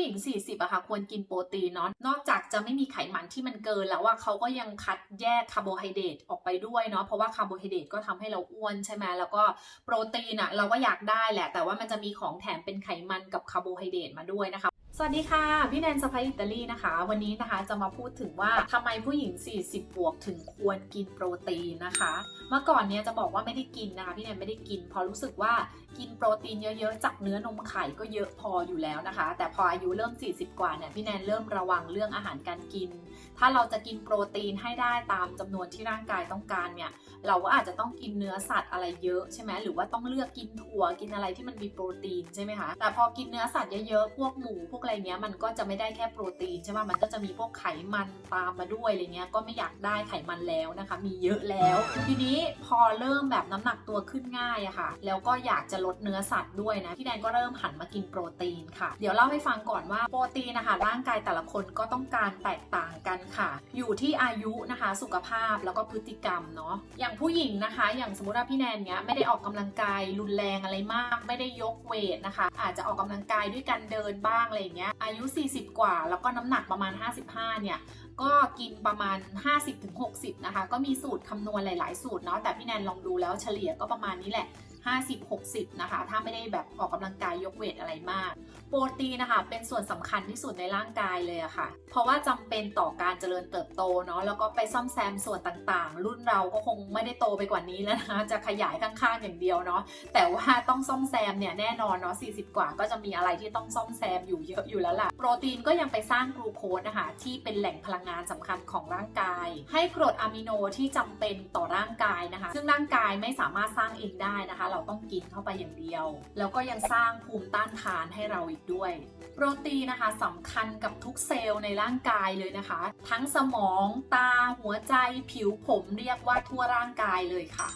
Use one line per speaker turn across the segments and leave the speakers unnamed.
ผู้หญิง 40อะค่ะควรกินโปรตีนเนาะนอกจากจะไม่มีไขมันที่มันเกินแล้วว่าเขาก็ยังคัดแยกคาร์โบไฮเดรตออกไปด้วยเนาะเพราะว่าคาร์โบไฮเดรตก็ทำให้เราอ้วนใช่ไหมแล้วก็โปรตีนอะเราก็อยากได้แหละ แต่ว่ามันจะมีของแถมเป็นไขมันกับคาร์โบไฮเดรตมาด้วยนะคะสวัสดีค่ะ พี่แนนสไปอิตาลีนะคะ วันนี้นะคะจะมาพูดถึงว่าทำไมผู้หญิง 40 บวกถึงควรกินโปรตีนนะคะ เมื่อก่อนเนี้ยจะบอกว่าไม่ได้กินนะคะพี่แนนไม่ได้กินเพราะรู้สึกว่ากินโปรตีนเยอะๆจากเนื้อนมไข่ก็เยอะพออยู่แล้วนะคะ แต่พออายุเริ่ม 40 กว่าเนี่ยพี่แนนเริ่มระวังเรื่องอาหารการกิน ถ้าเราจะกินโปรตีนให้ได้ตามจำนวนที่ร่างกายต้องการเนี่ยเราก็อาจจะต้องกินเนื้อสัตว์อะไรเยอะใช่ไหมหรือว่าต้องเลือกกินถั่วกินอะไรที่มันมีโปรตีนใช่ไหมคะแต่พอกินเนื้อสัตว์เยอะๆพวกหมูพวกอะไรเงี้ยมันก็จะไม่ได้แค่โปรตีนใช่ไหมมันก็จะมีพวกไขมันตามมาด้วยอะไรเงี้ยก็ไม่อยากได้ไขมันแล้วนะคะ มีเยอะแล้วทีนี้พอเริ่มแบบน้ำหนักตัวขึ้นง่ายอะค่ะ แล้วก็อยากจะลดเนื้อสัตว์ด้วยนะพี่แดนก็เริ่มหันมากินโปรตีนค่ะ เดี๋ยวเล่าให้ฟังก่อนว่าโปรตีนนะคะร่างกายแต่ละคนก็ต้องการแตกต่างกันค่ะ อยู่ที่อายุนะคะ สุขภาพแล้วก็พฤติกรรมเนาะอย่างผู้หญิงนะคะ อย่างสมมติว่าพี่แนนเนี้ยไม่ได้ออกกำลังกายรุนแรงอะไรมาก ไม่ได้ยกเวทนะคะ อาจจะออกกำลังกายด้วยการเดินบ้างอะไรอย่างเงี้ยอายุ 40 กว่า แล้วก็น้ำหนักประมาณ 55เนี่ย ก็กินประมาณ 50-60 นะคะ ก็มีสูตรคำนวณหลาย ๆ สูตรเนาะแต่พี่แนนลองดูแล้วเฉลี่ยก็ประมาณนี้แหละ 50-60 นะคะ ถ้าไม่ได้แบบออกกำลังกายยกเวทอะไรมาก โปรตีนนะคะ เป็นส่วนสำคัญที่สุดในร่างกายเลยอะค่ะ เพราะว่าจำเป็นต่อการเจริญเติบโตเนาะ แล้วก็ไปซ่อมแซมส่วนต่างๆ รุ่นเราก็คงไม่ได้โตไปกว่านี้แล้วนะคะ จะขยายข้างๆอย่างเดียวเนาะ แต่ว่าต้องซ่อมแซมเนี่ยแน่นอนเนาะ 40 กว่าก็จะมีอะไรที่ต้องซ่อมแซมอยู่เยอะอยู่แล้วล่ะ โปรตีนก็ยังไปสร้างกลูโคสนะคะที่เป็นแหล่งพลังงานสำคัญของร่างกาย ให้กรดอะมิโนที่จำเป็นต่อร่างกายนะคะ ซึ่งร่างกายไม่สามารถสร้างเองได้นะคะเราต้องกินเข้าไปอย่างเดียว แล้วก็ยังสร้างภูมิต้านทานให้เราอีกด้วย โปรตีนนะคะสำคัญกับทุกเซลล์ในร่างกายเลยนะคะ ทั้งสมอง ตา หัวใจ ผิวผมเรียกว่าทั่วร่างกายเลยค่ะ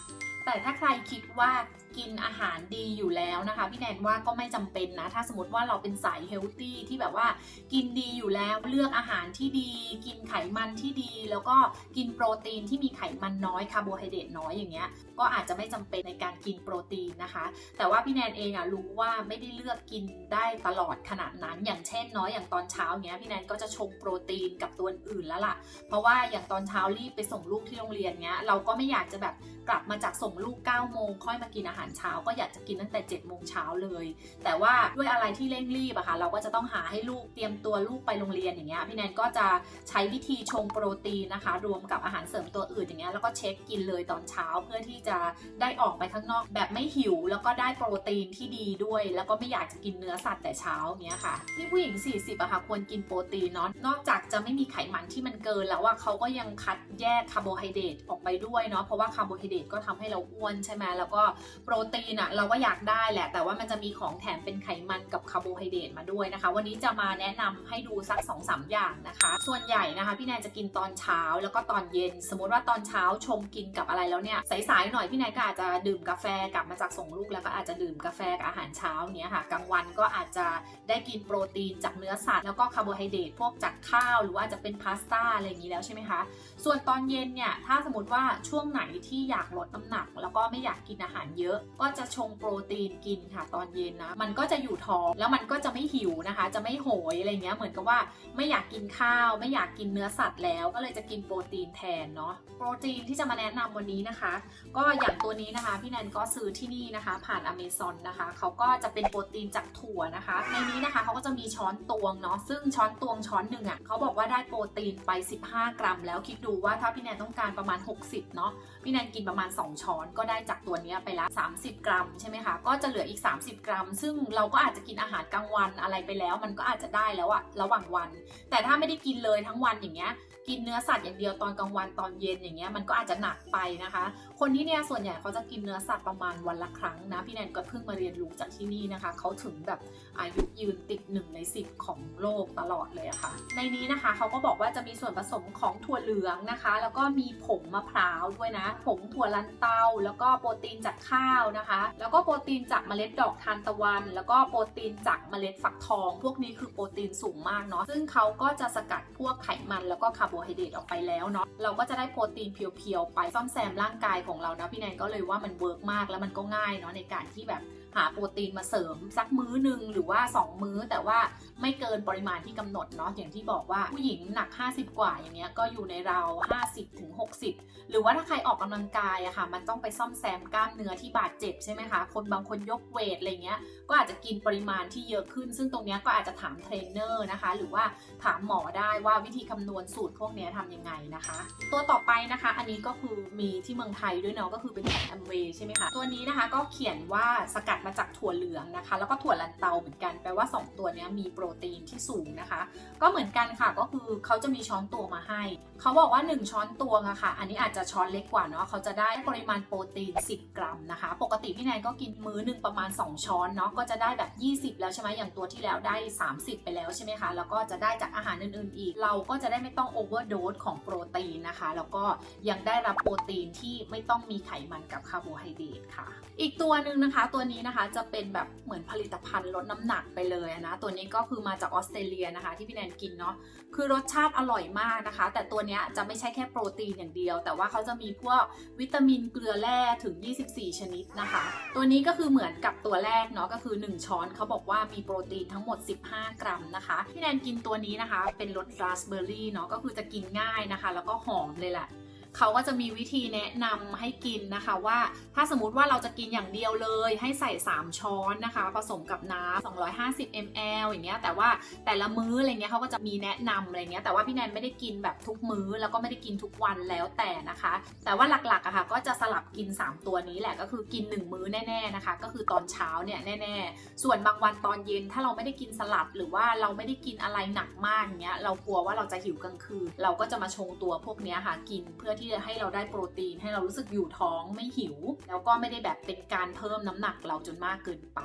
แต่ถ้าใครคิดว่า กินอาหารดีอยู่แล้วนะคะ พี่แนนว่าก็ไม่จำเป็นนะ ถ้าสมมติว่าเราเป็นสายเฮลตี้ที่แบบว่ากินดีอยู่แล้วเลือกอาหารที่ดี กินไขมันที่ดี แล้วก็กินโปรตีนที่มีไขมันน้อยคาร์โบไฮเดรตน้อยอย่างเงี้ยก็อาจจะไม่จำเป็นในการกินโปรตีนนะคะ แต่ว่าพี่แนนเองอะรู้ว่าไม่ได้เลือกกินได้ตลอดขนาดนั้นอย่างเช่นเนาะอย่างตอนเช้าเงี้ยพี่แนนก็จะชงโปรตีนกับตัวอื่นแล้วล่ะ เพราะว่าอย่างตอนเช้ารีบไปส่งลูกที่โรงเรียนเงี้ยเราก็ไม่อยากจะแบบกลับมาจากส่งลูก9ก้าโมงค่อยมากินอาหารเช้าก็อยากจะกินตั้งแต่7จ็ดโมงเช้าเลย แต่ว่าด้วยอะไรที่เร่งรีบอะค่ะเราก็จะต้องหาให้ลูกเตรียมตัวลูกไปโรงเรียนอย่างเงี้ยพี่แนนก็จะใช้วิธีชงโปรตีนนะคะ รวมกับอาหารเสริมตัวอื่นอย่างเงี้ยแล้วก็เช็คกินเลยตอนเช้าเพื่อที่จะได้ออกไปข้างนอกแบบไม่หิว แล้วก็ได้โปรตีนที่ดีด้วย แล้วก็ไม่อยากจะกินเนื้อสัตว์แต่เช้าเงี้ยค่ะที่ผู้หญิง 40อะค่ะควรกินโปรตีนเนาะนอกจากจะไม่มีไขมันที่มันเกินแล้วว่าเขาก็ยังคัดแยกคาร์โบไฮเดรตออกไปด้วยเนาะเพราะว่าคาร์โบไฮเดรตก็ทำให้เราอ้วนใช่ไหมแล้วก็โปรตีนอะเราก็อยากได้แหละ แต่ว่ามันจะมีของแถมเป็นไขมันกับคาร์โบไฮเดรตมาด้วยนะคะ วันนี้จะมาแนะนำให้ดูสัก2อสอย่างนะคะ ส่วนใหญ่นะคะ พี่แนนจะกินตอนเช้าแล้วก็ตอนเย็น สมมติว่าตอนเช้าชงกินกับอะไรแล้วเนี่ยสายๆหน่อยพี่แนนก็อาจจะดื่มกาแฟกลับมาจากส่งลูกแล้วก็อาจจะดื่มกาแฟกับอาหารเช้าเนี้ยค่ะกลางวันก็อาจจะได้กินโปรตีนจากเนื้อสัตว์แล้วก็คาร์โบไฮเดรตพวกจากข้าวหรือว่าจจะเป็นพาสต้าอะไรอย่างนี้แล้วใช่ไหมคะส่วนตอนเย็นเนี่ยถ้าสมมติว่าช่วงไหนที่อยากลดน้ำหนัก แล้วก็ไม่อยากกินอาหารเยอะก็จะชงโปรตีนกินค่ะตอนเย็นนะ มันก็จะอยู่ท้องแล้วมันก็จะไม่หิวนะคะ จะไม่โหยอะไรเงี้ยเหมือนกับว่าไม่อยากกินข้าว ไม่อยากกินเนื้อสัตว์แล้ว ก็เลยจะกินโปรตีนแทนเนาะโปรตีนที่จะมาแนะนำวันนี้นะคะ ก็อย่างตัวนี้นะคะพี่แนนก็ซื้อที่นี่นะคะ ผ่านอเมซอนนะคะเขาก็จะเป็นโปรตีนจากถั่วนะคะ ในนี้นะคะเขาก็จะมีช้อนตวงเนาะซึ่งช้อนตวงช้อนหนึ่งอะ่ะเขาบอกว่าได้โปรตีนไป 15 กรัม แล้วคิดดูว่าถ้าพี่แนนต้องการประมาณ 60เนาะพี่แนนกินประมาณ 2 ช้อนก็ได้จากตัวนี้ไปละ30 กรัมใช่ไหมคะ ก็จะเหลืออีก 30 กรัม ซึ่งเราก็อาจจะกินอาหารกลางวันอะไรไปแล้ว มันก็อาจจะได้แล้วอะระหว่างวัน แต่ถ้าไม่ได้กินเลยทั้งวันอย่างเงี้ย กินเนื้อสัตว์อย่างเดียวตอนกลางวันตอนเย็นอย่างเงี้ยมันก็อาจจะหนักไปนะคะคนที่เนี่ยส่วนใหญ่เขาจะกินเนื้อสัตว์ประมาณวันละครั้งนะพี่แนนก็เพิ่งมาเรียนรู้จากที่นี่นะคะเขาถึงแบบอายุยืนติดหนึ่งในสิบของโลกตลอดเลยะค่ะ ในนี้นะคะเขาก็บอกว่าจะมีส่วนผสมของถั่วเหลืองนะคะ แล้วก็มีผงมะพร้าวด้วยนะ ผงถั่วลันเตา แล้วก็โปรตีนจากข้าวนะคะ แล้วก็โปรตีนจากเมล็ดดอกทานตะวัน แล้วก็โปรตีนจากเมล็ดฟักทอง พวกนี้คือโปรตีนสูงมากเนาะซึ่งเขาก็จะสกัดพวกไขมันแล้วก็คาร์โบไฮเดรตออกไปแล้วเนาะเราก็จะได้โปรตีนเพียวๆไปซ่อมแซมร่างกายของเรานะพี่แนนก็เลยว่ามันเวิร์กมากแล้วมันก็ง่ายเนาะในการที่แบบหาโปรตีนมาเสริมสักมื้อหนึ่งหรือว่า 2 มื้อแต่ว่าไม่เกินปริมาณที่กำหนดเนาะอย่างที่บอกว่าผู้หญิงหนัก 50 กว่าอย่างเงี้ยก็อยู่ในเรา50ถึง60 หรือว่าถ้าใครออกกำลังกายอะค่ะ มันต้องไปซ่อมแซมกล้ามเนื้อที่บาดเจ็บใช่ไหมคะคนบางคนยกเวทอะไรเงี้ยก็อาจจะกินปริมาณที่เยอะขึ้น ซึ่งตรงเนี้ยก็อาจจะถามเทรนเนอร์นะคะ หรือว่าถามหมอได้ว่าวิธีคำนวณสูตรพวกเนี้ยทำยังไงนะคะ ตัวต่อไปนะคะ อันนี้ก็คือมีที่เมืองไทยด้วยเนาะก็คือเป็นของแอมเวย์ใช่ไหมคะตัวนี้นะคะก็เขียนว่าสกัดมาจากถั่วเหลืองนะคะ แล้วก็ถั่วลันเตาเหมือนกันแปลว่า 2 ตัวนี้มีโปรตีนที่สูงนะคะ ก็เหมือนกันค่ะก็คือเขาจะมีช้อนตวงมาให้ เขาบอกว่า 1 ช้อนตวงอะค่ะ อันนี้อาจจะช้อนเล็กกว่าเนาะเขาจะได้ปริมาณโปรตีน 10 กรัมนะคะ ปกติพี่แนนก็กินมื้อหนึ่งประมาณ 2 ช้อนเนาะก็จะได้แบบ 20 แล้วใช่ไหมอย่างตัวที่แล้วได้ 30 ไปแล้วใช่ไหมคะแล้วก็จะได้จากอาหารอื่นๆอีก เราก็จะได้ไม่ต้องโอเวอร์โดสของโปรตีนนะคะ แล้วก็ยังได้รับโปรตีนที่ไม่ต้องมีไขมันกับคาร์โบไฮเดรตค่ะ อีกตัวหนึ่งนะคะ ตัวนี้นะคะจะเป็นแบบเหมือนผลิตภัณฑ์ลดน้ำหนักไปเลยนะ ตัวนี้ก็คือมาจากออสเตรเลียนะคะ ที่พี่แนนกินเนาะคือรสชาติอร่อยมากนะคะ แต่ตัวนี้จะไม่ใช่แค่โปรตีนอย่างเดียว แต่ว่าเขาจะมีพวกวิตามินเกลือแร่ถึง 24 ชนิดนะคะ ตัวนี้ก็คือเหมือนกับตัวแรกเนาะก็คือ 1 ช้อนเขาบอกว่ามีโปรตีนทั้งหมด 15 กรัมนะคะพี่แนนกินตัวนี้นะคะ เป็นรสราสเบอร์รี่เนาะก็คือจะกินง่ายนะคะ แล้วก็หอมเลยแหละ เขาก็จะมีวิธีแนะนำให้กินนะคะว่า ถ้าสมมติว่าเราจะกินอย่างเดียวเลย ให้ใส่ 3 ช้อนนะคะ ผสมกับน้ำ250 ml อย่างเงี้ยแต่ว่าแต่ละมื้ออะไรเงี้ยเขาก็จะมีแนะนำอะไรเงี้ยแต่ว่าพี่แนนไม่ได้กินแบบทุกมื้อแล้วก็ไม่ได้กินทุกวันแล้วแต่นะคะ แต่ว่าหลักๆอะค่ะก็จะสลับกิน 3 ตัวนี้แหละก็คือกิน 1 มื้อแน่ๆนะคะ ก็คือตอนเช้าเนี่ยแน่ๆ ส่วนบางวันตอนเย็นถ้าเราไม่ได้กินสลัดหรือว่าเราไม่ได้กินอะไรหนักมากอย่างเงี้ยเรากลัวว่าเราจะหิวกลางคืนเราก็จะมาชงตัวพวกเนี้ยค่ะกินเพื่อที่จะให้เราได้โปรตีน ให้เรารู้สึกอยู่ท้องไม่หิว แล้วก็ไม่ได้แบบเป็นการเพิ่มน้ำหนักเราจนมากเกินไป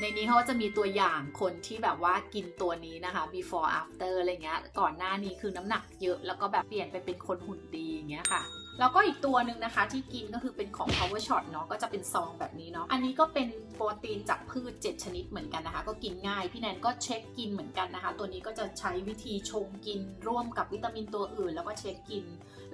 ในนี้เขาจะมีตัวอย่างคนที่แบบว่ากินตัวนี้นะคะ before after อะไรเงี้ยก่อนหน้านี้คือน้ำหนักเยอะแล้วก็แบบเปลี่ยนไปเป็นคนหุ่นดีอย่างเงี้ยค่ะแล้วก็อีกตัวหนึ่งนะคะที่กินก็คือเป็นของ power shot เนาะก็จะเป็นซองแบบนี้เนาะอันนี้ก็เป็นโปรตีนจากพืช 7 ชนิดเหมือนกันนะคะ ก็กินง่าย พี่แนนก็เช็คกินเหมือนกันนะคะ ตัวนี้ก็จะใช้วิธีชงกินร่วมกับวิตามินตัวอื่น แล้วก็เช็คกิน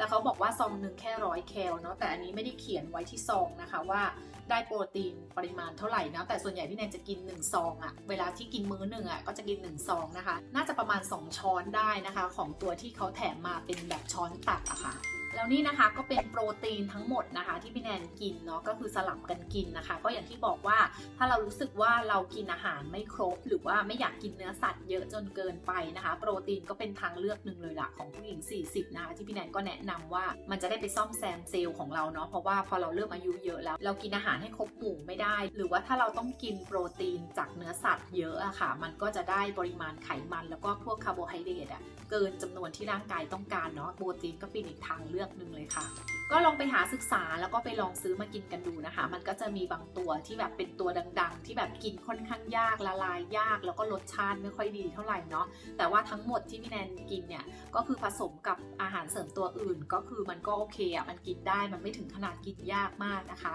แล้วเขาบอกว่าซองหนึ่งแค่ร้อยแคลเนาะแต่อันนี้ไม่ได้เขียนไว้ที่ซองนะคะว่าได้โปรตีนปริมาณเท่าไหร่นะแต่ส่วนใหญ่พี่แนนจะกิน1ซองอะเวลาที่กินมื้อหนึ่งอะก็จะกิน1ซองนะคะ น่าจะประมาณ 2 ช้อนได้นะคะ ของตัวที่เขาแถมมาเป็นแบบช้อนตักอะค่ะ แล้วนี่นะคะก็เป็นโปรตีนทั้งหมดนะคะ ที่พี่แนนกินเนาะก็คือสลับกันกินนะคะ ก็อย่างที่บอกว่าถ้าเรารู้สึกว่าเรากินอาหารไม่ครบ หรือว่าไม่อยากกินเนื้อสัตว์เยอะจนเกินไปนะคะ โปรตีนก็เป็นทางเลือกหนึ่งเลยล่ะของผู้หญิง 40 นะคะ ที่พี่แนนก็แนะนำว่ามันจะได้ไปซ่อมแซมเซลล์ของเราเนาะเพราะว่าพอเราเริ่มอายุเยอะแล้ว เรากินอาหารให้ครบหมู่ไม่ได้ หรือว่าถ้าเราต้องกินโปรตีนจากเนื้อสัตว์เยอะอะค่ะ มันก็จะได้ปริมาณไขมัน แล้วก็พวกคาร์โบไฮเดรตอะเกินจำนวนที่ร่างกายต้องการเนาะโปรตีนก็เป็นอีกทางเลือกหนึ่งเลยค่ะ ก็ลองไปหาศึกษาแล้วก็ไปลองซื้อมากินกันดูนะคะ มันก็จะมีบางตัวที่แบบเป็นตัวดัง ๆ ที่แบบกินค่อนข้างยากละลายยาก แล้วก็รสชาติไม่ค่อยดีเท่าไหร่เนาะแต่ว่าทั้งหมดที่พี่แนนกินเนี่ยก็คือผสมกับอาหารเสริมตัวอื่น ก็คือมันก็โอเคอะมันกินได้มันไม่ถึงขนาดกินยากมากนะคะ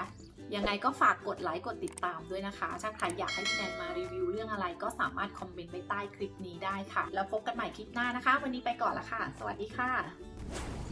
ยังไงก็ฝากกดไลค์กดติดตามด้วยนะคะ ถ้าใครอยากให้พี่แนนมารีวิวเรื่องอะไรก็สามารถคอมเมนต์ไว้ใต้คลิปนี้ได้ค่ะ แล้วพบกันใหม่คลิปหน้านะคะ วันนี้ไปก่อนละค่ะ สวัสดีค่ะ